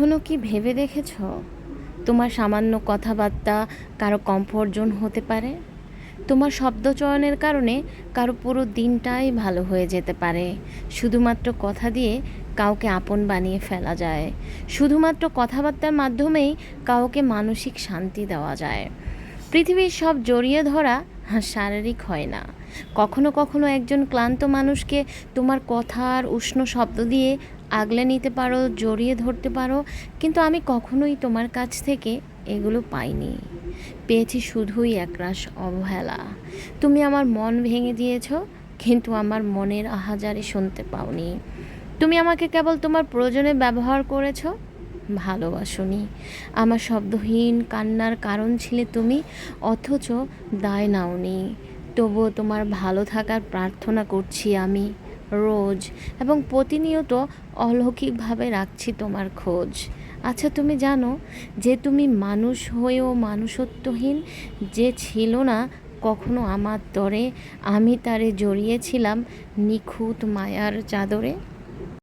কখনো কি ভেবে দেখেছ? তোমার সামান্য কথাবার্তা কারও কমফোর্ট জোন হতে পারে? তোমার শব্দ চয়নের কারণে কারও পুরো দিনটাই ভালো হয়ে যেতে পারে। শুধুমাত্র কথা দিয়ে কাউকে আপন বানিয়ে ফেলা যায়। শুধুমাত্র কথাবার্তার মাধ্যমেই কাউকে মানসিক শান্তি দেওয়া যায়। পৃথিবীর সব জড়িয়ে ধরা শারীরিক হয় না। কখনো কখনো একজন ক্লান্ত মানুষকে তোমার কথার উষ্ণ শব্দ দিয়ে আগলে নিতে পারো, জড়িয়ে ধরতে পারো, কিন্তু আমি কখনোই তোমার কাছ থেকে এগুলো পাইনি। পেয়েছি শুধুই একরাশ অবহেলা। তুমি আমার মন ভেঙে দিয়েছ, কিন্তু আমার মনের আহাজারি শুনতে পাওনি। তুমি আমাকে কেবল তোমার প্রয়োজনে ব্যবহার করেছ ভালোবাসনি। আমার শব্দহীন কান্নার কারণ ছিলে তুমি, অথচ দায় নাওনি। তবুও তোমার ভালো থাকার প্রার্থনা করছি আমি রোজ, এবং প্রতিনিয়ত অলৌকিকভাবে রাখছি তোমার খোঁজ। আচ্ছা তুমি জানো, যে তুমি মানুষ হয়েও মানুষত্বহীন, যে ছিল না কখনো আমার তরে আমি তারে জড়িয়েছিলাম নিখুঁত মায়ার চাদরে।